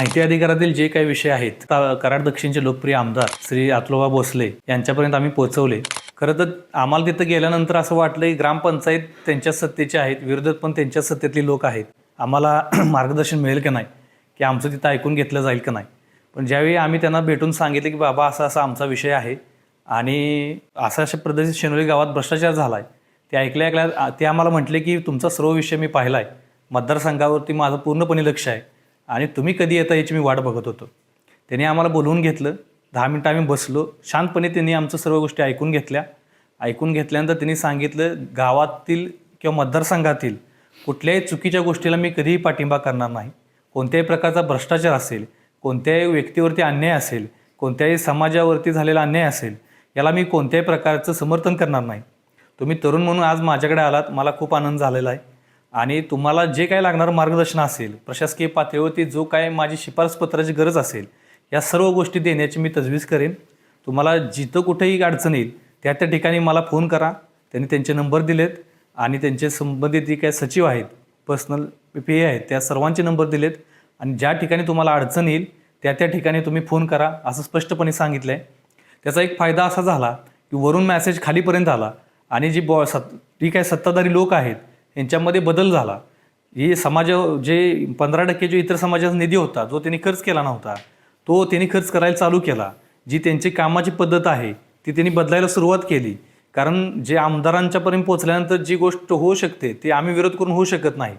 माहिती अधिकारातील जे काही विषय आहेत ता- कराड दक्षिणचे लोकप्रिय आमदार श्री आतलोबा भोसले यांच्यापर्यंत आम्ही पोहोचवले. खरं तर आम्हाला तिथं गेल्यानंतर असं वाटलं की ग्रामपंचायत त्यांच्या सत्तेचे आहेत विरोधक पण त्यांच्या सत्तेतली लोक आहेत. आम्हाला मार्गदर्शन मिळेल का नाही की आमचं तिथं ऐकून घेतलं जाईल का नाही? पण ज्यावेळी आम्ही त्यांना भेटून सांगितलं की बाबा असा असा आमचा विषय आहे आणि असा अशा पद्धतीत शेनोली गावात भ्रष्टाचार झाला आहे ते ऐकल्या ऐकल्या ते आम्हाला म्हटले की तुमचा सर्व विषय मी पाहिला आहे मतदारसंघावरती माझं पूर्णपणे लक्ष आहे. आणि तुम्ही कधी येता याची मी वाट बघत होतो. त्यांनी आम्हाला बोलवून घेतलं. दहा मिनटं आम्ही बसलो. शांतपणे त्यांनी आमचं सर्व गोष्टी ऐकून घेतल्या. ऐकून घेतल्यानंतर त्यांनी सांगितलं गावातील किंवा मतदारसंघातील कुठल्याही चुकीच्या गोष्टीला मी कधीही पाठिंबा करणार नाही. कोणत्याही प्रकारचा भ्रष्टाचार असेल कोणत्याही व्यक्तीवरती अन्याय असेल कोणत्याही समाजावरती झालेला अन्याय असेल याला मी कोणत्याही प्रकारचं समर्थन करणार नाही. तुम्ही तरुण म्हणून आज माझ्याकडे आलात. मला खूप आनंद झालेला आहे. आणि तुम्हाला जे काही लागणारं मार्गदर्शन असेल प्रशासकीय पातळीवरती जो काय माझी शिफारस पत्राची गरज असेल या सर्व गोष्टी देण्याची मी तजवीज करेन. तुम्हाला जिथं कुठेही अडचण येईल त्या त्या ठिकाणी मला फोन करा. त्यांनी त्यांचे नंबर दिलेत आणि त्यांचे संबंधित जे काही सचिव आहेत पर्सनल पी ए आहेत त्या सर्वांचे नंबर दिलेत. आणि ज्या ठिकाणी तुम्हाला अडचण येईल त्या त्या ठिकाणी तुम्ही फोन करा असं स्पष्टपणे सांगितलं आहे त्याचा एक फायदा असा झाला की वरून मॅसेज खालीपर्यंत आला आणि जी बॉ सत् जी काही सत्ताधारी लोक आहेत यांच्यामध्ये बदल झाला. ही समाज जे पंधरा टक्के जो इतर समाजाचा निधी होता जो त्यांनी खर्च केला नव्हता तो त्यांनी खर्च करायला चालू केला. जी त्यांची कामाची पद्धत आहे ती त्यांनी बदलायला सुरुवात केली. कारण जे आमदारांच्यापर्यंत पोहोचल्यानंतर जी गोष्ट होऊ शकते ती आम्ही विरोध करून होऊ शकत नाही.